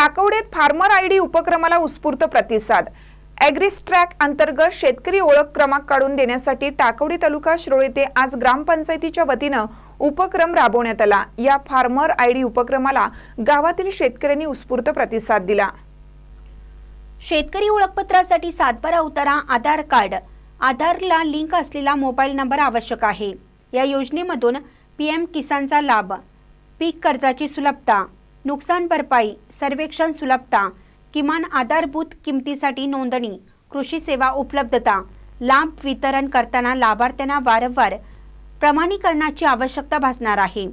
टाकवडेत farmer ID उपक्रमाला उत्स्फूर्त प्रतिसाद. ॲग्रिस्ट्रॅक अंतर्गत शेतकरी ओळख क्रमांक काढून देण्यासाठी टाकवडी तालुका शिरोळ येथे आज ग्रामपंचायतीच्या वतीनं उपक्रम राबवण्यात आला. या फार्मर आयडी उपक्रमाला गावातील शेतकऱ्यांनी उत्स्फूर्त प्रतिसाद दिला. शेतकरी ओळखपत्रासाठी सातबारा उतारा आधार कार्ड. आधारला लिंक असलेला मोबाईल नंबर आवश्यक आहे. या योजनेमधून पी एम किसानचा लाभ पीक कर्जाची सुलभता नुकसान भरपाई सर्वेक्षण सुलभता किमान आधारभूत किमतीसाठी नोंदणी कृषी सेवा उपलब्धता लाभ वितरण करताना लाभार्थ्यांना वारंवार प्रमाणीकरणाची आवश्यकता भासणार आहे.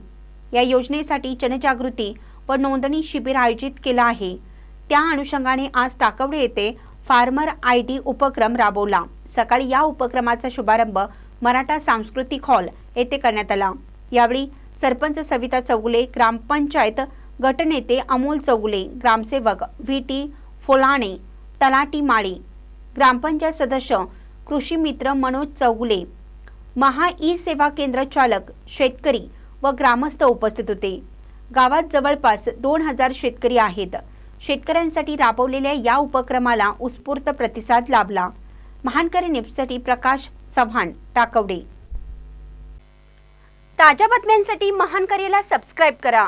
या योजनेसाठी जनजागृती व नोंदणी शिबिर आयोजित केलं आहे. त्या अनुषंगाने आज टाकवडे येथे फार्मर आय डी उपक्रम राबवला. सकाळी या उपक्रमाचा शुभारंभ मराठा सांस्कृतिक हॉल येथे करण्यात आला. यावेळी सरपंच सविता चौगुले ग्रामपंचायत गटनेते अमोल चौगुले ग्रामसेवक व्ही. टी. फोलाणे तलाटी माळी ग्रामपंचायत सदस्य कृषी मित्र मनोज चौगुले महा ई सेवा केंद्र चालक शेतकरी व ग्रामस्थ उपस्थित होते. गावात जवळपास दोन हजार शेतकरी आहेत. शेतकऱ्यांसाठी राबवलेल्या या उपक्रमाला उत्स्फूर्त प्रतिसाद लाभला. महानकरी निपसाठी प्रकाश चव्हाण टाकवडे. ताज्या बातम्यांसाठी महानकरीला सबस्क्राईब करा.